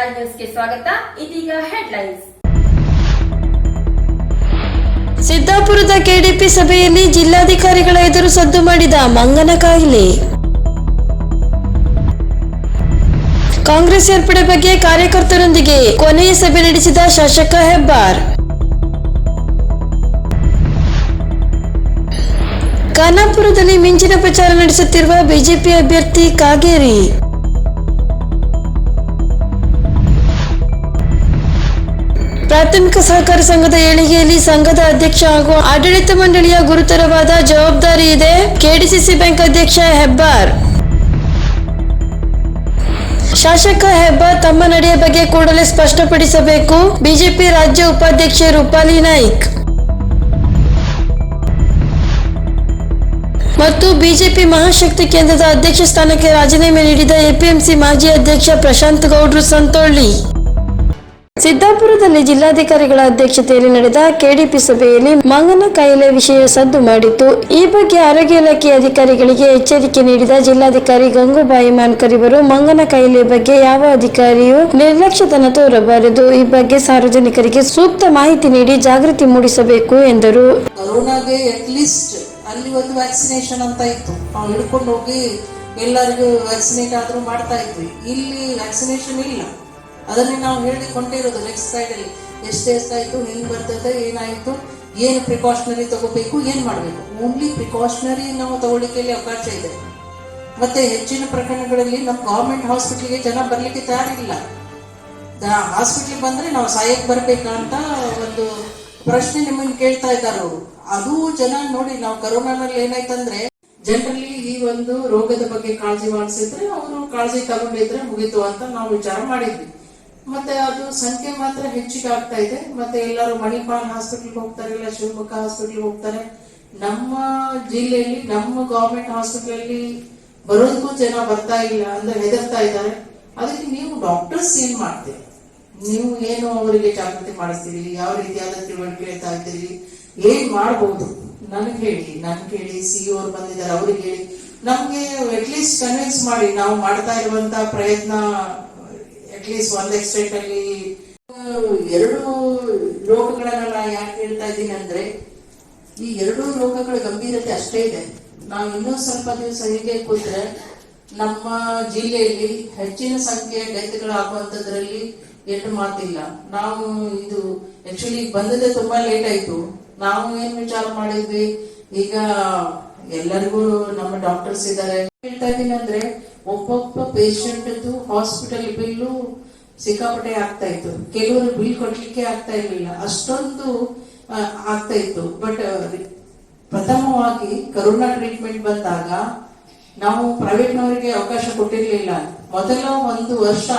ರಾಜ್ ನ್ಯೂಸ್ಗೆ ಸ್ವಾಗತ. ಇದೀಗ ಹೆಡ್ಲೈನ್ಸ್ ಸಿದ್ದಾಪುರದ ಕೆಡಿಪಿ ಸಭೆಯಲ್ಲಿ ಜಿಲ್ಲಾಧಿಕಾರಿಗಳ ಎದುರು ಸದ್ದು ಮಾಡಿದ ಮಂಗನ ಕಾಯಿಲೆ. ಕಾಂಗ್ರೆಸ್ ಸೇರ್ಪಡೆ ಬಗ್ಗೆ ಕಾರ್ಯಕರ್ತರೊಂದಿಗೆ ಕೊನೆಯ ಸಭೆ ನಡೆಸಿದ ಶಾಸಕ ಹೆಬ್ಬಾರ್. ಖಾನಾಪುರದಲ್ಲಿ ಮಿಂಚಿನ ಪ್ರಚಾರ ನಡೆಸುತ್ತಿರುವ ಬಿಜೆಪಿ ಅಭ್ಯರ್ಥಿ ಕಾಗೇರಿ. ಪ್ರಾಥಮಿಕ ಸಹಕಾರ ಸಂಘದ ಏಳಿಗೆಯಲ್ಲಿ ಸಂಘದ ಅಧ್ಯಕ್ಷ ಹಾಗೂ ಆಡಳಿತ ಮಂಡಳಿಯ ಗುರುತರವಾದ ಜವಾಬ್ದಾರಿ ಇದೆ. ಕೆಡಿಸಿಸಿ ಬ್ಯಾಂಕ್ ಅಧ್ಯಕ್ಷ ಹೆಬ್ಬಾರ್. ಶಾಸಕ ಹೆಬ್ಬಾರ್ ತಮ್ಮ ನಡೆಯ ಬಗ್ಗೆ ಕೂಡಲೇ ಸ್ಪಷ್ಟಪಡಿಸಬೇಕು. ಬಿಜೆಪಿ ರಾಜ್ಯ ಉಪಾಧ್ಯಕ್ಷೆ ರೂಪಾಲಿ ನಾಯ್ಕ್. ಮತ್ತು ಬಿಜೆಪಿ ಮಹಾಶಕ್ತಿ ಕೇಂದ್ರದ ಅಧ್ಯಕ್ಷ ಸ್ಥಾನಕ್ಕೆ ರಾಜೀನಾಮೆ ನೀಡಿದ ಎಪಿಎಂಸಿ ಮಾಜಿ ಅಧ್ಯಕ್ಷ ಪ್ರಶಾಂತ್ ಗೌಡ್ರು ಸಂತೋಳ್ಳಿ ಸಿದ್ದಾಪುರದಲ್ಲಿ ಜಿಲ್ಲಾಧಿಕಾರಿಗಳ ಅಧ್ಯಕ್ಷತೆಯಲ್ಲಿ ನಡೆದ ಕೆಡಿಪಿ ಸಭೆಯಲ್ಲಿ ಮಂಗನ ಕಾಯಿಲೆ ವಿಷಯ ಸದ್ದು ಮಾಡಿತ್ತು. ಈ ಬಗ್ಗೆ ಆರೋಗ್ಯ ಇಲಾಖೆ ಅಧಿಕಾರಿಗಳಿಗೆ ಎಚ್ಚರಿಕೆ ನೀಡಿದ ಜಿಲ್ಲಾಧಿಕಾರಿ ಗಂಗೂಬಾಯಿ ಮಾನ್ಕರ್ ಇವರು, ಮಂಗನ ಕಾಯಿಲೆ ಬಗ್ಗೆ ಯಾವ ಅಧಿಕಾರಿಯೂ ನಿರ್ಲಕ್ಷ್ಯತನ ತೋರಬಾರದು. ಈ ಬಗ್ಗೆ ಸಾರ್ವಜನಿಕರಿಗೆ ಸೂಕ್ತ ಮಾಹಿತಿ ನೀಡಿ ಜಾಗೃತಿ ಮೂಡಿಸಬೇಕು ಎಂದರು. ಅಲ್ಲಿ ಒಂದು ವ್ಯಾಕ್ಸಿನೇಷನ್ ಅಂತ ಇತ್ತು. ನಾವು ಹಿಡ್ಕೊಂಡು ಹೋಗಿ ಎಲ್ಲರಿಗೂ ವ್ಯಾಕ್ಸಿನೇಟ್ ಆದ್ರೂ ಮಾಡ್ತಾ ಇದ್ವಿ. ಇಲ್ಲಿ ವ್ಯಾಕ್ಸಿನೇಷನ್ ಇಲ್ಲ. ಅದನ್ನೇ ನಾವು ಹೇಳಿಕೊಂಡಿರೋದು ನೆಕ್ಸ್ಟ್ ಸೈಡ್ ಅಲ್ಲಿ. ಎಷ್ಟು ಎಷ್ಟಾಯಿತು ಹೆಂಗ್ ಬರ್ತದೆ, ಏನಾಯ್ತು, ಏನು ಪ್ರಿಕಾಷನರಿ ತಗೋಬೇಕು, ಏನು ಮಾಡಬೇಕು. ಓನ್ಲಿ ಪ್ರಿಕಾಷನರಿ ನಾವು ತಗೊಳ್ಳಿಕ್ಕೆ ಅವಕಾಶ ಇದೆ. ಮತ್ತೆ ಹೆಚ್ಚಿನ ಪ್ರಕರಣಗಳಲ್ಲಿ ನಮ್ಮ ಗೌರ್ಮೆಂಟ್ ಹಾಸ್ಪಿಟ್ಲಿಗೆ ಜನ ಬರಲಿಕ್ಕೆ ತಯಾರಿಲ್ಲ. ಹಾಸ್ಪಿಟ್ಲಿಗೆ ಬಂದ್ರೆ ನಾವು ಸಾಯಕ್ ಬರಬೇಕಾ ಅಂತ ಒಂದು ಪ್ರಶ್ನೆ ನಿಮ್ಮನ್ನು ಕೇಳ್ತಾ ಇದ್ದಾರೆ ಅವರು. ಅದು ಜನ ನೋಡಿ, ನಾವು ಕರೋನಾನಲ್ಲಿ ಏನಾಯ್ತಂದ್ರೆ ಜನರಲ್ಲಿ ಈ ಒಂದು ರೋಗದ ಬಗ್ಗೆ ಕಾಳಜಿ ಮಾಡಿಸಿದ್ರೆ ಅವರು ಕಾಳಜಿ ತಗೊಂಡಿದ್ರೆ ಮುಗೀತು ಅಂತ ನಾವು ವಿಚಾರ ಮಾಡಿದ್ವಿ. ಮತ್ತೆ ಅದು ಸಂಖ್ಯೆ ಮಾತ್ರ ಹೆಚ್ಚಿಗೆ ಆಗ್ತಾ ಇದೆ. ಮತ್ತೆ ಎಲ್ಲರೂ ಮಣಿಪಾಲ್ ಹಾಸ್ಪಿಟಲ್ ಹೋಗ್ತಾರೆ, ಇಲ್ಲ ಶಿವಮೊಗ್ಗ ಹಾಸ್ಪಿಟಲ್ ಹೋಗ್ತಾರೆ. ನಮ್ಮ ಜಿಲ್ಲೆಯಲ್ಲಿ, ನಮ್ಮ ಗವರ್ಮೆಂಟ್ ಹಾಸ್ಪಿಟಲ್ ಬರೋದಕ್ಕೂ ಜನ ಬರ್ತಾ ಇಲ್ಲ ಅಂದ್ರೆ ಹೆದರ್ತಾ ಇದ್ದಾರೆ. ಅದಕ್ಕೆ ನೀವು ಡಾಕ್ಟರ್ಸ್ ಏನ್ ಮಾಡ್ತೀರಿ? ನೀವು ಏನು ಅವರಿಗೆ ಜಾಗೃತಿ ಮಾಡಿಸ್ತೀರಿ? ಯಾವ ರೀತಿಯಾದ ತಿಳುವಳಿಕೆ ಹೇಳ್ತಾ ಇದ್ದೀರಿ? ಏನ್ ಮಾಡಬಹುದು ನನಗೆ ಹೇಳಿ, ನನ್ಗೆ ಹೇಳಿ ಸಿ ಅವ್ರು ಬಂದಿದ್ದಾರೆ, ಅವ್ರಿಗೆ ಹೇಳಿ. ನಮ್ಗೆ ಅಟ್ಲೀಸ್ಟ್ ಕನ್ವಿನ್ಸ್ ಮಾಡಿ, ನಾವು ಮಾಡ್ತಾ ಇರುವಂತ ಪ್ರಯತ್ನ ಅಟ್ಲೀಸ್ಟ್ ಒಂದು ಎಕ್ಸ್ಟೆಂಟ್ ಅಲ್ಲಿ ಎರಡು ರೋಗಗಳನ್ನ ಯಾಕೆ ಹೇಳ್ತಾ ಇದ್ದೀನಿ ಅಂದ್ರೆ, ಈ ಎರಡೂ ರೋಗಗಳ ಗಂಭೀರತೆ ಅಷ್ಟೇ ಇದೆ. ನಾವು ಇನ್ನೂ ಸ್ವಲ್ಪ ದಿವಸ ಹೀಗೆ ಕೂತ್ರೆ, ನಮ್ಮ ಜಿಲ್ಲೆಯಲ್ಲಿ ಹೆಚ್ಚಿನ ಸಂಖ್ಯೆಯ ಡೆತ್ಗಳಾಗುವಂತದ್ರಲ್ಲಿ ಎಂಟು ಮಾತಿಲ್ಲ. ನಾವು ಇದು ಆಕ್ಚುಲಿ ಬಂದದೆ ತುಂಬಾ ಲೇಟ್ ಆಯ್ತು. ನಾವು ಏನ್ ವಿಚಾರ ಮಾಡಿದ್ವಿ? ಈಗ ಎಲ್ಲರಿಗೂ ನಮ್ಮ ಡಾಕ್ಟರ್ಸ್ ಇದ್ದಾರೆ. ಹೇಳ್ತಾ ಇದ್ದೀನಿ ಅಂದ್ರೆ ಒಬ್ಬೊಬ್ಬ ಪೇಷಂಟ್ ಹಾಸ್ಪಿಟಲ್ ಬಿಲ್ಲು ಸಿಕ್ಕಾಪಟ್ಟೆ ಆಗ್ತಾ ಇತ್ತು. ಕೆಲವರು ಬಿಲ್ ಕೊಡ್ಲಿಕ್ಕೆ ಆಗ್ತಾ ಇರಲಿಲ್ಲ. ಅಷ್ಟೊಂದು ಆಗ್ತಾ ಇತ್ತು. ಬಟ್ ಪ್ರಥಮವಾಗಿ ಕರೋನಾ ಟ್ರೀಟ್ಮೆಂಟ್ ಬಂದಾಗ ನಾವು ಪ್ರೈವೇಟ್ನವರಿಗೆ ಅವಕಾಶ ಕೊಟ್ಟಿರಲಿಲ್ಲ. ಮೊದಲ ಒಂದು ವರ್ಷ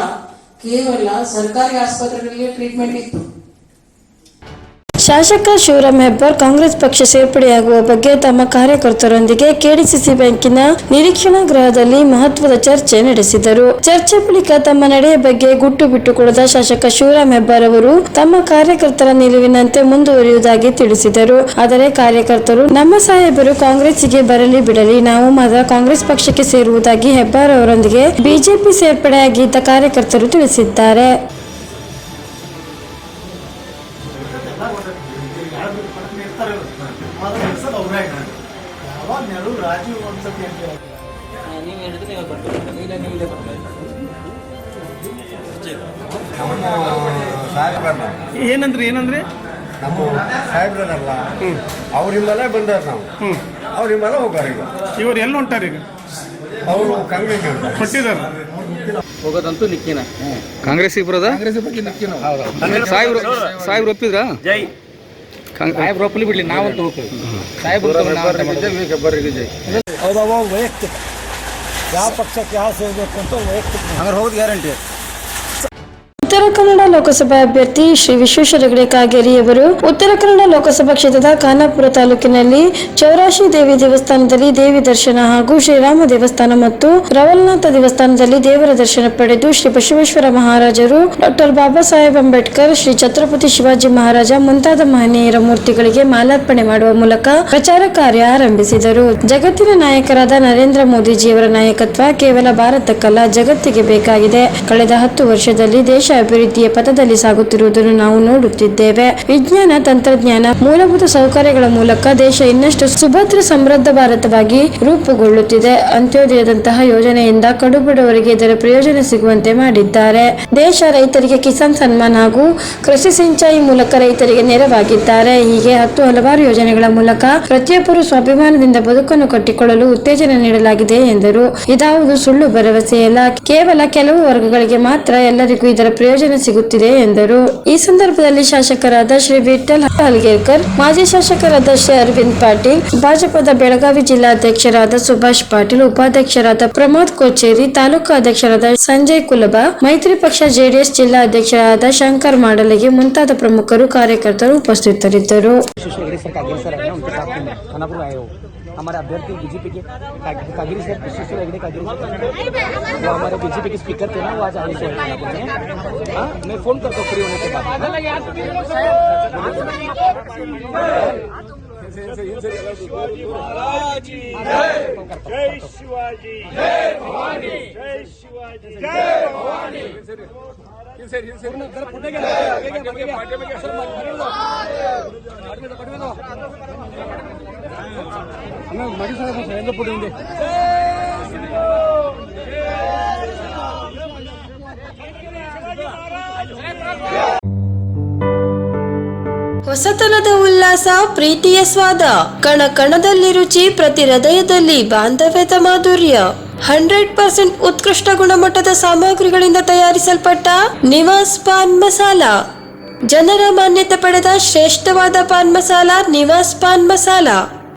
ಕೇವಲ ಸರ್ಕಾರಿ ಆಸ್ಪತ್ರೆಗಳಿಗೆ ಟ್ರೀಟ್ಮೆಂಟ್ ಇತ್ತು. ಶಾಸಕ ಶಿವರಾಮ್ ಹೆಬ್ಬಾರ್ ಕಾಂಗ್ರೆಸ್ ಪಕ್ಷ ಸೇರ್ಪಡೆಯಾಗುವ ಬಗ್ಗೆ ತಮ್ಮ ಕಾರ್ಯಕರ್ತರೊಂದಿಗೆ ಕೆಡಿಸಿಸಿ ಬ್ಯಾಂಕಿನ ನಿರೀಕ್ಷಣಾ ಗೃಹದಲ್ಲಿ ಮಹತ್ವದ ಚರ್ಚೆ ನಡೆಸಿದರು. ಚರ್ಚೆ ಬಳಿಕ ತಮ್ಮ ನಡೆಯ ಬಗ್ಗೆ ಗುಟ್ಟು ಬಿಟ್ಟುಕೊಳ್ಳದ ಶಾಸಕ ಶಿವರಾಮ್ ಹೆಬ್ಬಾರ್ ಅವರು ತಮ್ಮ ಕಾರ್ಯಕರ್ತರ ನಿಲುವಿನಂತೆ ಮುಂದುವರಿಯುವುದಾಗಿ ತಿಳಿಸಿದರು. ಆದರೆ ಕಾರ್ಯಕರ್ತರು, ನಮ್ಮ ಸಾಹೇಬರು ಕಾಂಗ್ರೆಸ್ಗೆ ಬರಲಿ ಬಿಡಲಿ, ನಾವು ಮಾತ್ರ ಕಾಂಗ್ರೆಸ್ ಪಕ್ಷಕ್ಕೆ ಸೇರುವುದಾಗಿ ಹೆಬ್ಬಾರ್ ಅವರೊಂದಿಗೆ ಬಿಜೆಪಿ ಸೇರ್ಪಡೆಯಾಗಿದ್ದ ಕಾರ್ಯಕರ್ತರು ತಿಳಿಸಿದ್ದಾರೆ. ಸಾಹೇಬ್ರನ್ನ. ಏನಂದ್ರೆ ಏನಂದ್ರೆ? ನಮ್ಮ ಅವ್ರ ಅವ್ರಿಂದಲೇ ಬಂದವ್ರು ನಾವು. ಅವ್ರಿಂದಲೇ ಹೋಗಾರ ಈಗ. ಇವ್ರು ಎಲ್ಲಿ ಹೊಂಟಾರ ಈಗ? ಅವರು ಕಾಂಗ್ರೆಸ್ ಕೊಟ್ಟಿದ್ದಾರೆ ಹೋಗೋದಂತೂ ನಿಕ್ಕಿನ ಕಾಂಗ್ರೆಸ್ ಬರೋದ ಸಾಹೇಬ್ರು ಸಾಹೇಬ್ರು ಒಪ್ಪಿದ್ರಾ? ಜೈ. ಸಾಹೇಬ್ರು ಒಪ್ಪಲಿ ಬಿಡ್ಲಿ ನಾವಂತೂ ಹೋಗ್ತೀವಿ ಸಾಹೇಬ್ರು ಬರ್ರಿ ಜೈ. ಹೌದವ ವೈಯಕ್ತಿಕ. ಯಾವ ಪಕ್ಷಕ್ಕೆ ಯಾವ ಸೇರ್ಬೇಕು ಅಂತ ವೈಯಕ್ತಿಕ. ಹಂಗಾರೆ ಹೋಗೋದು ಗ್ಯಾರಂಟಿ. ಉತ್ತರ ಕನ್ನಡ ಲೋಕಸಭಾ ಅಭ್ಯರ್ಥಿ ಶ್ರೀ ವಿಶ್ವೇಶ್ವರ ಹೆಗಡೆ ಕಾಗೇರಿ ಅವರು ಉತ್ತರ ಕನ್ನಡ ಲೋಕಸಭಾ ಕ್ಷೇತ್ರದ ಖಾನಾಪುರ ತಾಲೂಕಿನಲ್ಲಿ ಚೌರಾಶಿ ದೇವಿ ದೇವಸ್ಥಾನದಲ್ಲಿ ದೇವಿ ದರ್ಶನ ಹಾಗೂ ಶ್ರೀರಾಮ ದೇವಸ್ಥಾನ ಮತ್ತು ರವಲ್ನಾಥ ದೇವಸ್ಥಾನದಲ್ಲಿ ದೇವರ ದರ್ಶನ ಪಡೆದು ಶ್ರೀ ಬಸವೇಶ್ವರ ಮಹಾರಾಜರು ಡಾಕ್ಟರ್ ಬಾಬಾ ಸಾಹೇಬ್ ಅಂಬೇಡ್ಕರ್, ಶ್ರೀ ಛತ್ರಪತಿ ಶಿವಾಜಿ ಮಹಾರಾಜ ಮುಂತಾದ ಮಹನೀಯರ ಮೂರ್ತಿಗಳಿಗೆ ಮಾಲಾರ್ಪಣೆ ಮಾಡುವ ಮೂಲಕ ಪ್ರಚಾರ ಕಾರ್ಯ ಆರಂಭಿಸಿದರು. ಜಗತ್ತಿನ ನಾಯಕರಾದ ನರೇಂದ್ರ ಮೋದಿಜಿಯವರ ನಾಯಕತ್ವ ಕೇವಲ ಭಾರತಕ್ಕಲ್ಲ ಜಗತ್ತಿಗೆ ಬೇಕಾಗಿದೆ. ಕಳೆದ ಹತ್ತು ವರ್ಷದಲ್ಲಿ ದೇಶ ಅಭಿವೃದ್ಧಿಯ ಪಥದಲ್ಲಿ ಸಾಗುತ್ತಿರುವುದನ್ನು ನಾವು ನೋಡುತ್ತಿದ್ದೇವೆ. ವಿಜ್ಞಾನ, ತಂತ್ರಜ್ಞಾನ, ಮೂಲಭೂತ ಸೌಕರ್ಯಗಳ ಮೂಲಕ ದೇಶ ಇನ್ನಷ್ಟು ಸುಭದ್ರ, ಸಮೃದ್ಧ ಭಾರತವಾಗಿ ರೂಪುಗೊಳ್ಳುತ್ತಿದೆ. ಅಂತ್ಯೋದಯದಂತಹ ಯೋಜನೆಯಿಂದ ಕಡುಬಡವರಿಗೆ ಇದರ ಪ್ರಯೋಜನ ಸಿಗುವಂತೆ ಮಾಡಿದ್ದಾರೆ. ದೇಶ ರೈತರಿಗೆ ಕಿಸಾನ್ ಸನ್ಮಾನ್ ಹಾಗೂ ಕೃಷಿ ಸಿಂಚಾಯಿ ಮೂಲಕ ರೈತರಿಗೆ ನೆರವಾಗಿದ್ದಾರೆ. ಹೀಗೆ ಹತ್ತು ಹಲವಾರು ಯೋಜನೆಗಳ ಮೂಲಕ ಪ್ರತಿಯೊಬ್ಬರು ಸ್ವಾಭಿಮಾನದಿಂದ ಬದುಕನ್ನು ಕಟ್ಟಿಕೊಳ್ಳಲು ಉತ್ತೇಜನ ನೀಡಲಾಗಿದೆ ಎಂದರು. ಇದಾವುದು ಸುಳ್ಳು ಭರವಸೆಯಲ್ಲ ಕೇವಲ ಕೆಲವು ವರ್ಗಗಳಿಗೆ ಮಾತ್ರ ಎಲ್ಲರಿಗೂ ಇದರ ಪ್ರಯೋಜನ ಸಿಗುತ್ತಿದೆ ಎಂದರು. ಈ ಸಂದರ್ಭದಲ್ಲಿ ಶಾಸಕರಾದ ಶ್ರೀ ವಿಠಲ್ ಹಲ್ಗೇರ್ಕರ್, ಮಾಜಿ ಶಾಸಕರಾದ ಶ್ರೀ ಅರವಿಂದ್ ಪಾಟೀಲ್, ಭಾಜಪದ ಬೆಳಗಾವಿ ಜಿಲ್ಲಾಧ್ಯಕ್ಷರಾದ ಸುಭಾಷ್ ಪಾಟೀಲ್, ಉಪಾಧ್ಯಕ್ಷರಾದ ಪ್ರಮೋದ್ ಕೋಚೇರಿ ತಾಲೂಕು ಅಧ್ಯಕ್ಷರಾದ ಸಂಜಯ್ ಕುಲಬ, ಮೈತ್ರಿ ಪಕ್ಷ ಜೆಡಿಎಸ್ ಜಿಲ್ಲಾ ಅಧ್ಯಕ್ಷರಾದ ಶಂಕರ್ ಮಾಡಲಿಗೆ ಮುಂತಾದ ಪ್ರಮುಖರು ಕಾರ್ಯಕರ್ತರು ಉಪಸ್ಥಿತರಿದ್ದರು. हमारे अभ्यर्थी बीजेपी के कागिरी सर विशेष लगने कागिरी वो हमारे बीजेपी के स्पीकर थे ना वो आज आने से हाँ, मैं फ़ोन करता हूँ फ्री होने के बाद। शिवाजी। ಹೊಸತನದ ಉಲ್ಲಾಸ, ಪ್ರೀತಿಯ ಸ್ವಾದ, ಕಣ ಕಣದಲ್ಲಿ ರುಚಿ, ಪ್ರತಿ ಹೃದಯದಲ್ಲಿ ಬಾಂಧವ್ಯದ ಮಾಧುರ್ಯ. ಹಂಡ್ರೆಡ್ ಪರ್ಸೆಂಟ್ ಉತ್ಕೃಷ್ಟ ಗುಣಮಟ್ಟದ ಸಾಮಗ್ರಿಗಳಿಂದ ತಯಾರಿಸಲ್ಪಟ್ಟ ನಿವಾಸ್ ಪಾನ್ ಮಸಾಲ. ಜನರ ಮಾನ್ಯತೆ ಪಡೆದ ಶ್ರೇಷ್ಠವಾದ ಪಾನ್ ಮಸಾಲ ನಿವಾಸ್ ಪಾನ್ ಮಸಾಲ.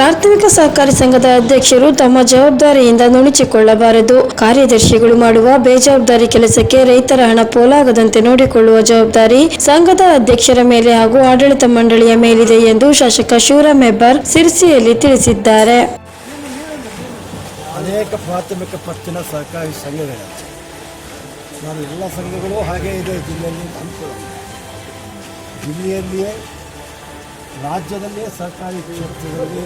ಪ್ರಾಥಮಿಕ ಸಹಕಾರಿ ಸಂಘದ ಅಧ್ಯಕ್ಷರು ತಮ್ಮ ಜವಾಬ್ದಾರಿಯಿಂದ ನುಣುಚಿಕೊಳ್ಳಬಾರದು. ಕಾರ್ಯದರ್ಶಿಗಳು ಮಾಡುವ ಬೇಜವಾಬ್ದಾರಿ ಕೆಲಸಕ್ಕೆ ರೈತರ ಹಣ ಪೋಲಾಗದಂತೆ ನೋಡಿಕೊಳ್ಳುವ ಜವಾಬ್ದಾರಿ ಸಂಘದ ಅಧ್ಯಕ್ಷರ ಮೇಲೆ ಹಾಗೂ ಆಡಳಿತ ಮಂಡಳಿಯ ಮೇಲಿದೆ ಎಂದು ಶಾಸಕ ಶಿವರಾಮ್ ಹೆಬ್ಬಾರ್ ಸಿರ್ಸಿಯಲ್ಲಿ ತಿಳಿಸಿದ್ದಾರೆ. ಅನೇಕ ಪ್ರಾಥಮಿಕ ಪತ್ತಿನ ಸಹಕಾರಿ ಸಂಘಗಳು ನಾನು ಎಲ್ಲ ಸಂಘಗಳು ಹಾಗೇ ಇದೆ ಜಿಲ್ಲೆಯಲ್ಲಿ ಜಿಲ್ಲೆಯಲ್ಲಿಯೇ ರಾಜ್ಯದಲ್ಲಿಯೇ ಸರ್ಕಾರಿ ಕ್ಷೇತ್ರದಲ್ಲಿ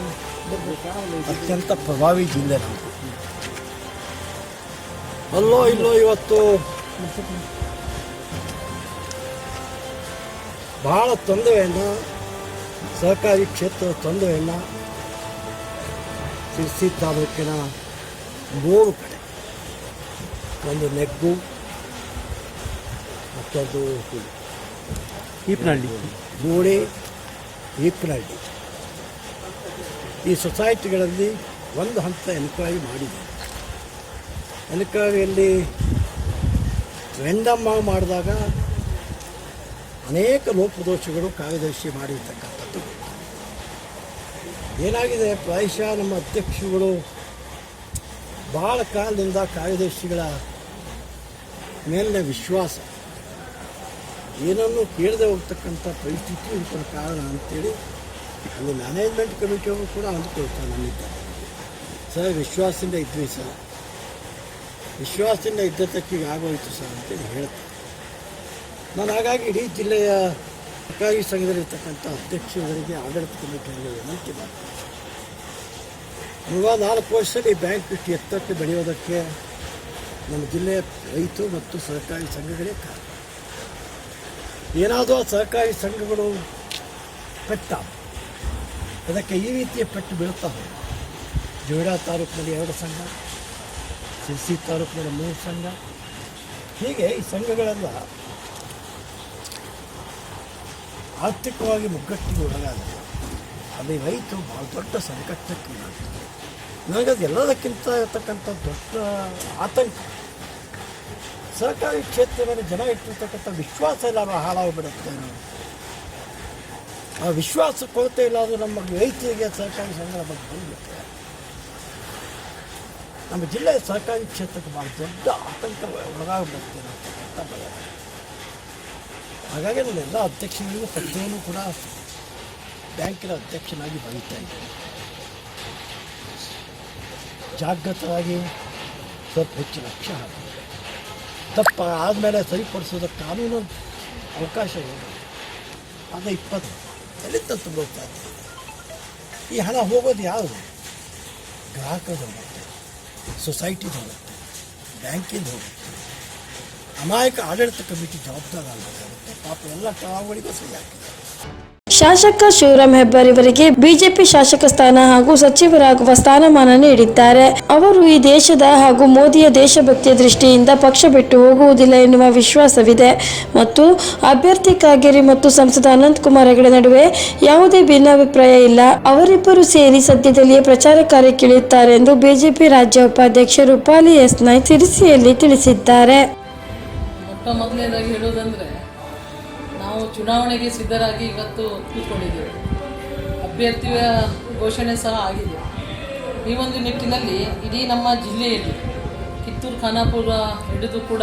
ಅತ್ಯಂತ ಪ್ರಭಾವಿ ಜಿಲ್ಲೆ ನಮ್ಮದು ಅಲ್ಲೋ ಇಲ್ಲೋ ಇವತ್ತು ಬಹಳ ತೊಂದರೆಯನ್ನು ಸರ್ಕಾರಿ ಕ್ಷೇತ್ರದ ತೊಂದರೆಯನ್ನು ಶಿರ್ಸಿ ತಾಲೂಕಿನ ಮೂರು ಕಡೆ. ಒಂದು ನೆಗ್ಗು ಮತ್ತೊಂದು ಈಪ್ನಹಳ್ಳಿ ಗೋಡೆ ಈಪನಹಳ್ಳಿ ಈ ಸೊಸೈಟಿಗಳಲ್ಲಿ ಒಂದು ಹಂತ ಎನ್ಕ್ವೈರಿ ಮಾಡಿದೆ. ಎನ್ಕ್ವೈರಿಯಲ್ಲಿ ರೆಂಡಮ್ಮ ಮಾಡಿದಾಗ ಅನೇಕ ಲೋಪದೋಷಗಳು ಕಾರ್ಯದರ್ಶಿ ಮಾಡಿರ್ತಕ್ಕಂಥದ್ದು. ಏನಾಗಿದೆ? ಪ್ರಾಯಶಃ ನಮ್ಮ ಅಧ್ಯಕ್ಷಗಳು ಭಾಳ ಕಾಲದಿಂದ ಕಾರ್ಯದರ್ಶಿಗಳ ಮೇಲಿನ ವಿಶ್ವಾಸ ಏನನ್ನು ಕೇಳದೆ ಹೋಗ್ತಕ್ಕಂಥ ಪರಿಸ್ಥಿತಿ ಇದಕ್ಕೆ ಕಾರಣ ಅಂತೇಳಿ ಅಲ್ಲಿ ಮ್ಯಾನೇಜ್ಮೆಂಟ್ ಕಮಿಟಿಯವರು ಕೂಡ ಅಂದ್ಕೊಳ್ತಾರೆ ನಮ್ಮಿಂದ. ಸರ್, ವಿಶ್ವಾಸದಿಂದ ಇದ್ವಿ ಸರ್. ವಿಶ್ವಾಸದಿಂದ ಇದ್ದದ್ದಕ್ಕೆ ಆಗೋಯಿತು ಸರ್ ಅಂತೇಳಿ ಹೇಳ್ತಾರೆ. ನಾನು ಹಾಗಾಗಿ ಇಡೀ ಜಿಲ್ಲೆಯ ಸರ್ಕಾರಿ ಸಂಘದಲ್ಲಿರ್ತಕ್ಕಂಥ ಅಧ್ಯಕ್ಷರಿಗೆ ಆಡಳಿತ ಕಮಿಟಿಯಲ್ಲಿ ವಿನಂತಿ ಮಾಡ್ತೀನಿ. ಇವಾಗ ನಾಲ್ಕು ವರ್ಷದಲ್ಲಿ ಬ್ಯಾಂಕ್ ಇಷ್ಟು ಎತ್ತಕ್ಕೆ ಬೆಳೆಯೋದಕ್ಕೆ ನಮ್ಮ ಜಿಲ್ಲೆಯ ರೈತ ಮತ್ತು ಸರ್ಕಾರಿ ಸಂಘಗಳೇ ಕಾರಣ. ಏನಾದರೂ ಸಹಕಾರಿ ಸಂಘಗಳು ಪೆಟ್ಟ ಅದಕ್ಕೆ ಈ ರೀತಿಯ ಪೆಟ್ಟು ಬೀಳ್ತವೆ. ಜೋಯಿಡಾ ತಾಲೂಕಿನಲ್ಲಿ ಎರಡು ಸಂಘ, ಸಿರ್ಸಿ ತಾಲೂಕಿನಲ್ಲಿ ಮೂರು ಸಂಘ. ಹೀಗೆ ಈ ಸಂಘಗಳೆಲ್ಲ ಆರ್ಥಿಕವಾಗಿ ಮುಗ್ಗಟ್ಟಿಗೆ ಒಳಗಾದರೆ ಅಲ್ಲಿ ರೈತರು ಭಾಳ ದೊಡ್ಡ ಸಂಕಷ್ಟಕ್ಕೆ ನನಗದು ಎಲ್ಲದಕ್ಕಿಂತ ಇರತಕ್ಕಂಥ ದೊಡ್ಡ ಆತಂಕ ಸರ್ಕಾರಿ ಕ್ಷೇತ್ರದಲ್ಲಿ ಜನ ಇಟ್ಟಿರ್ತಕ್ಕಂಥ ವಿಶ್ವಾಸ ಎಲ್ಲ ಹಾಳಾಗಿಬಿಡುತ್ತೆ ಆ ವಿಶ್ವಾಸ ಕೊರತೆ ಇಲ್ಲಾದರೂ ನಮ್ಮ ರೈತರಿಗೆ ಸಹಕಾರಿ ಸಂಘದ ಬಗ್ಗೆ ಬಂದಿರುತ್ತೆ ನಮ್ಮ ಜಿಲ್ಲೆಯ ಸರ್ಕಾರಿ ಕ್ಷೇತ್ರಕ್ಕೆ ಭಾಳ ದೊಡ್ಡ ಆತಂಕ ಒಳಗಾಗ್ಬಿಡುತ್ತೆ ಅಂತ ಭಯ ಹಾಗಾಗಿ ನಾನು ಎಲ್ಲ ಅಧ್ಯಕ್ಷರಿಗೂ ಪ್ರತಿಯೊಂದು ಕೂಡ ಬ್ಯಾಂಕಿನ ಅಧ್ಯಕ್ಷನಾಗಿ ಬರೀತಾ ಇದ್ದೀನಿ. ಜಾಗೃತವಾಗಿ ಸ್ವಲ್ಪ ಹೆಚ್ಚು ಲಕ್ಷ್ಯ ಹಾಕಿ. ತಪ್ಪ ಆದಮೇಲೆ ಸರಿಪಡಿಸೋದಕ್ಕೆ ಕಾನೂನು ಅವಕಾಶ ಇದೆ. ಅದು ಇಪ್ಪತ್ತು ಎಲ್ಲಿಂದ ತುಂಬೋಗ್ತಾ ಈ ಹಣ ಹೋಗೋದು ಯಾವುದು? ಗ್ರಾಹಕರು ಹೋಗುತ್ತೆ ಸೊಸೈಟಿದು ಹೋಗುತ್ತೆ, ಬ್ಯಾಂಕಿಂದ ಹೋಗುತ್ತೆ. ಅಮಾಯಕ ಆಡಳಿತ ಕಮಿಟಿ ಜವಾಬ್ದಾರ ಆಗಬೇಕಾಗುತ್ತೆ. ಪಾಪ ಎಲ್ಲ ಕಳವಳಿಗೂ ಸರಿ ಹಾಕಿದ್ದಾರೆ ಶಾಸಕ ಶಿವರಾಮ್ ಹೆಬ್ಬಾರ್ ಇವರಿಗೆ ಬಿಜೆಪಿ ಶಾಸಕ ಸ್ಥಾನ ಹಾಗೂ ಸಚಿವರಾಗುವ ಸ್ಥಾನಮಾನ ನೀಡಿದ್ದಾರೆ. ಅವರು ಈ ದೇಶದ ಹಾಗೂ ಮೋದಿಯ ದೇಶಭಕ್ತಿಯ ದೃಷ್ಟಿಯಿಂದ ಪಕ್ಷ ಬಿಟ್ಟು ಹೋಗುವುದಿಲ್ಲ ಎನ್ನುವ ವಿಶ್ವಾಸವಿದೆ. ಮತ್ತು ಅಭ್ಯರ್ಥಿ ಕಾಗೇರಿ ಮತ್ತು ಸಂಸದ ಅನಂತಕುಮಾರ್ ಹೆಗಡೆ ನಡುವೆ ಯಾವುದೇ ಭಿನ್ನಾಭಿಪ್ರಾಯ ಇಲ್ಲ. ಅವರಿಬ್ಬರು ಸೇರಿ ಸದ್ಯದಲ್ಲಿಯೇ ಪ್ರಚಾರ ಕಾರ್ಯಕ್ಕಿಳಿಯುತ್ತಾರೆ ಎಂದು ಬಿಜೆಪಿ ರಾಜ್ಯ ಉಪಾಧ್ಯಕ್ಷ ರೂಪಾಲಿ ಎಸ್ ನಾಯ್ ಸಿರಿಸಿಯಲ್ಲಿ ತಿಳಿಸಿದ್ದಾರೆ. ನಾವು ಚುನಾವಣೆಗೆ ಸಿದ್ಧರಾಗಿ ಇವತ್ತು ಕೂತ್ಕೊಂಡಿದ್ದೇವೆ. ಅಭ್ಯರ್ಥಿಯ ಘೋಷಣೆ ಸಹ ಆಗಿದೆ. ಈ ಒಂದು ನಿಟ್ಟಿನಲ್ಲಿ ಇಡೀ ನಮ್ಮ ಜಿಲ್ಲೆಯಲ್ಲಿ ಕಿತ್ತೂರು, ಖಾನಾಪುರ ಹಿಡಿದು ಕೂಡ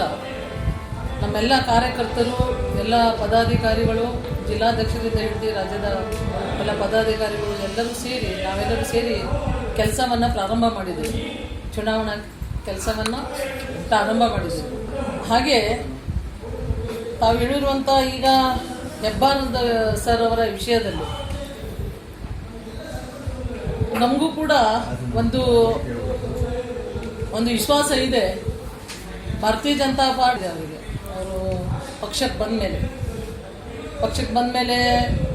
ನಮ್ಮೆಲ್ಲ ಕಾರ್ಯಕರ್ತರು, ಎಲ್ಲ ಪದಾಧಿಕಾರಿಗಳು, ಜಿಲ್ಲಾಧ್ಯಕ್ಷರಿಂದ ಹಿಡಿದು ರಾಜ್ಯದ ಎಲ್ಲ ಪದಾಧಿಕಾರಿಗಳು ಎಲ್ಲರೂ ಸೇರಿ, ನಾವೆಲ್ಲರೂ ಸೇರಿ ಕೆಲಸವನ್ನು ಪ್ರಾರಂಭ ಮಾಡಿದ್ದೇವೆ ಚುನಾವಣಾ ಕೆಲಸವನ್ನು ಪ್ರಾರಂಭ ಮಾಡಿದ್ದೇವೆ ಹಾಗೆ ತಾವು ಹೇಳಿರುವಂಥ ಈಗ ಹೆಬ್ಬಾರದ ಸರ್ ಅವರ ವಿಷಯದಲ್ಲಿ ನಮಗೂ ಕೂಡ ಒಂದು ಒಂದು ವಿಶ್ವಾಸ ಇದೆ. ಭಾರತೀಯ ಜನತಾ ಪಾರ್ಟಿ ಅವರಿಗೆ. ಅವರು ಪಕ್ಷಕ್ಕೆ ಬಂದ ಮೇಲೆ. ಪಕ್ಷಕ್ಕೆ ಬಂದ ಮೇಲೆ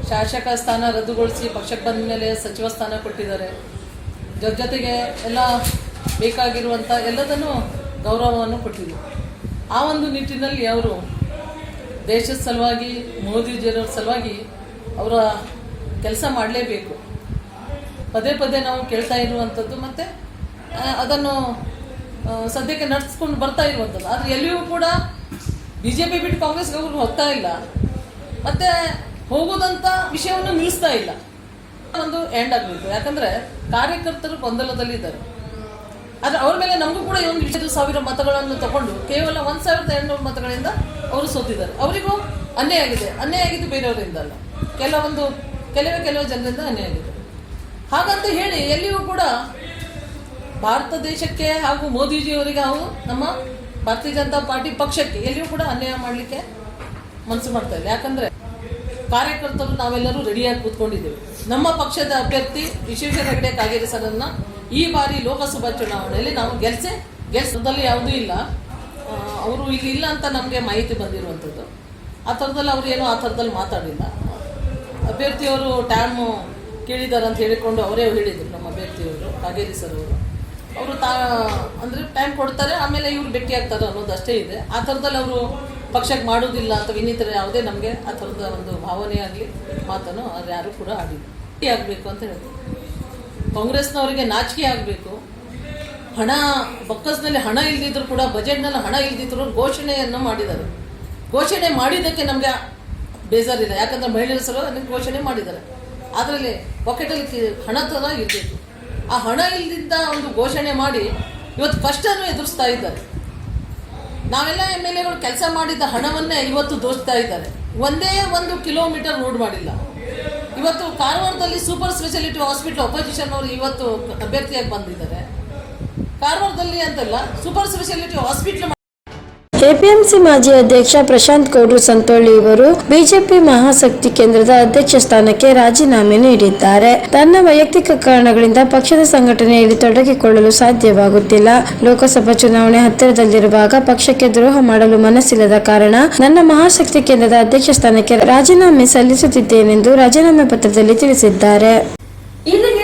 ಶಾಸಕ ಸ್ಥಾನ ರದ್ದುಗೊಳಿಸಿ ಪಕ್ಷಕ್ಕೆ ಬಂದ ಮೇಲೆ ಸಚಿವ ಸ್ಥಾನ ಕೊಟ್ಟಿದ್ದಾರೆ. ಜೊತೆ ಜೊತೆಗೆ ಎಲ್ಲ ಬೇಕಾಗಿರುವಂಥ ಎಲ್ಲದನ್ನು ಗೌರವವನ್ನು ಕೊಟ್ಟಿದ್ದಾರೆ. ಆ ಒಂದು ನಿಟ್ಟಿನಲ್ಲಿ ಅವರು ದೇಶದ ಸಲುವಾಗಿ ಜನರ ಸಲುವಾಗಿ ಅವರ ಕೆಲಸ ಮಾಡಲೇಬೇಕು. ಪದೇ ಪದೇ ನಾವು ಕೇಳ್ತಾ ಇರುವಂಥದ್ದು ಮತ್ತು ಅದನ್ನು ಸದ್ಯಕ್ಕೆ ನಡೆಸ್ಕೊಂಡು ಬರ್ತಾ ಇರುವಂಥದ್ದು ಆದರೆ ಎಲ್ಲಿಯೂ ಕೂಡ ಬಿ ಜೆ ಪಿ ಬಿಟ್ಟು ಕಾಂಗ್ರೆಸ್ಗೆ ಅವರು ಹೋಗ್ತಾ ಇಲ್ಲ. ಮತ್ತು ಹೋಗೋದಂಥ ವಿಷಯವನ್ನು ನಿಲ್ಲಿಸ್ತಾ ಇಲ್ಲ. ಒಂದು ಎಂಡ್ ಆಗಬೇಕು. ಯಾಕಂದರೆ ಕಾರ್ಯಕರ್ತರು ಗೊಂದಲದಲ್ಲಿದ್ದಾರೆ. ಆದರೆ ಅವ್ರ ಮೇಲೆ ನಮಗೂ ಕೂಡ ಒಂದು ಇಷ್ಟು ಸಾವಿರ ಮತಗಳನ್ನು ತಗೊಂಡು ಕೇವಲ ಒಂದು ಸಾವಿರದ ಎರಡುನೂರು ಮತಗಳಿಂದ ಅವರು ಸೋತಿದ್ದಾರೆ. ಅವರಿಗೂ ಅನ್ಯಾಯ ಆಗಿದೆ. ಅನ್ಯಾಯ ಆಗಿದ್ದು ಬೇರೆಯವರಿಂದ ಅಲ್ಲ ಕೆಲವೊಂದು, ಕೆಲವೇ ಕೆಲವು ಜನರಿಂದ ಅನ್ಯಾಯ ಆಗಿದೆ. ಹಾಗಂತ ಹೇಳಿ ಎಲ್ಲಿಯೂ ಕೂಡ ಭಾರತ ದೇಶಕ್ಕೆ ಹಾಗೂ ಮೋದಿಜಿಯವರಿಗೆ ಹಾಗೂ ನಮ್ಮ ಭಾರತೀಯ ಜನತಾ ಪಾರ್ಟಿ ಪಕ್ಷಕ್ಕೆ ಎಲ್ಲಿಯೂ ಕೂಡ ಅನ್ಯಾಯ ಮಾಡಲಿಕ್ಕೆ ಮನಸ್ಸು ಮಾಡ್ತಾ ಇಲ್ಲ. ಯಾಕಂದ್ರೆ ಕಾರ್ಯಕರ್ತರು ನಾವೆಲ್ಲರೂ ರೆಡಿಯಾಗಿ ಕೂತ್ಕೊಂಡಿದ್ದೇವೆ. ನಮ್ಮ ಪಕ್ಷದ ಅಭ್ಯರ್ಥಿ ವಿಶ್ವೇಶ್ವರ ಹೆಗಡೆ ಕಾಗೇರಿ ಸರನ್ನ ಈ ಬಾರಿ ಲೋಕಸಭಾ ಚುನಾವಣೆಯಲ್ಲಿ ನಾವು ಗೆಲ್ಸೆ ಗೆಲ್ಸದಲ್ಲಿ ಯಾವುದೂ ಇಲ್ಲ. ಅವರು ಈಗ ಇಲ್ಲ ಅಂತ ನಮಗೆ ಮಾಹಿತಿ ಬಂದಿರುವಂಥದ್ದು. ಆ ಥರದಲ್ಲಿ ಅವರು ಏನೋ ಆ ಥರದಲ್ಲಿ ಮಾತಾಡಿಲ್ಲ. ಅಭ್ಯರ್ಥಿಯವರು ಟ್ಯಾಮು ಕೇಳಿದ್ದಾರೆ ಅಂತ ಹೇಳಿಕೊಂಡು ಅವರೇ ಹೇಳಿದರು ನಮ್ಮ ಅಭ್ಯರ್ಥಿಯವರು, ಕಾಗೇರಿ ಸರ್ ಅವರು. ಅವರು ತಾ, ಅಂದರೆ ಟೈಮ್ ಕೊಡ್ತಾರೆ, ಆಮೇಲೆ ಇವ್ರು ಭೇಟಿ ಆಗ್ತಾರೆ ಅನ್ನೋದು ಅಷ್ಟೇ ಇದೆ. ಆ ಥರದಲ್ಲಿ ಅವರು ಪಕ್ಷಕ್ಕೆ ಮಾಡೋದಿಲ್ಲ ಅಥವಾ ಇನ್ನಿತರ ಯಾವುದೇ ನಮಗೆ ಆ ಥರದ ಒಂದು ಭಾವನೆ ಆಗಲಿ, ಮಾತನ್ನು ಅವ್ರು ಯಾರು ಕೂಡ ಆಗಿಲ್ಲ ಭೇಟಿ ಆಗಬೇಕು ಅಂತ ಹೇಳ್ತಾರೆ. ಕಾಂಗ್ರೆಸ್ನವರಿಗೆ ನಾಚಿಕೆ ಆಗಬೇಕು. ಹಣ, ಬೊಕ್ಕಸ್ನಲ್ಲಿ ಹಣ ಇಲ್ದಿದ್ರು ಕೂಡ, ಬಜೆಟ್ನಲ್ಲಿ ಹಣ ಇಲ್ದಿದ್ರು ಘೋಷಣೆಯನ್ನು ಮಾಡಿದ್ದಾರೆ ಘೋಷಣೆ ಮಾಡಿದ್ದಕ್ಕೆ ನಮಗೆ ಬೇಜಾರಿಲ್ಲ ಯಾಕಂದ್ರೆ ಮಹಿಳೆಯರ ಸಲುವಾಗಿ ಘೋಷಣೆ ಮಾಡಿದ್ದಾರೆ. ಅದರಲ್ಲಿ ಪಾಕೆಟಲ್ಲಿ ಹಣ ಥರ ಇರಬೇಕು. ಆ ಹಣ ಇಲ್ದಿದ್ದ ಒಂದು ಘೋಷಣೆ ಮಾಡಿ ಇವತ್ತು ಕಷ್ಟನೂ ಎದುರಿಸ್ತಾ ಇದ್ದಾರೆ. ನಾವೆಲ್ಲ ಎಂ ಎಲ್ ಎಗಳು ಕೆಲಸ ಮಾಡಿದ್ದ ಹಣವನ್ನೇ ಇವತ್ತು ದೋಚ್ತಾ ಇದ್ದಾರೆ. ಒಂದೇ ಒಂದು ಕಿಲೋಮೀಟರ್ ರೋಡ್ ಮಾಡಿಲ್ಲ. ಇವತ್ತು ಕಾರವಾರದಲ್ಲಿ ಸೂಪರ್ ಸ್ಪೆಷಾಲಿಟಿ ಹಾಸ್ಪಿಟಲ್ ಅಪೋಸಿಷನ್ ಅವರು ಇವತ್ತು ಅಭ್ಯರ್ಥಿಯಾಗಿ ಬಂದಿದ್ದಾರೆ. ಕಾರವಾರದಲ್ಲಿ ಅಂತಲ್ಲ ಸೂಪರ್ ಸ್ಪೆಷಾಲಿಟಿ ಹಾಸ್ಪಿಟಲ್ ಎಪಿಎಂಸಿ ಮಾಜಿ ಅಧ್ಯಕ್ಷ ಪ್ರಶಾಂತ್ ಗೌಡ್ರು ಸಂತೋಳಿ ಇವರು ಬಿಜೆಪಿ ಮಹಾಶಕ್ತಿ ಕೇಂದ್ರದ ಅಧ್ಯಕ್ಷ ಸ್ಥಾನಕ್ಕೆ ರಾಜೀನಾಮೆ ನೀಡಿದ್ದಾರೆ. ತನ್ನ ವೈಯಕ್ತಿಕ ಕಾರಣಗಳಿಂದ ಪಕ್ಷದ ಸಂಘಟನೆಯಲ್ಲಿ ತೊಡಗಿಕೊಳ್ಳಲು ಸಾಧ್ಯವಾಗುತ್ತಿಲ್ಲ. ಲೋಕಸಭಾ ಚುನಾವಣೆ ಹತ್ತಿರದಲ್ಲಿರುವಾಗ ಪಕ್ಷಕ್ಕೆ ದ್ರೋಹ ಮಾಡಲು ಮನಸ್ಸಿಲ್ಲದ ಕಾರಣ ನನ್ನ ಮಹಾಶಕ್ತಿ ಕೇಂದ್ರದ ಅಧ್ಯಕ್ಷ ಸ್ಥಾನಕ್ಕೆ ರಾಜೀನಾಮೆ ಸಲ್ಲಿಸುತ್ತಿದ್ದೇನೆಂದು ರಾಜೀನಾಮೆ ಪತ್ರದಲ್ಲಿ ತಿಳಿಸಿದ್ದಾರೆ.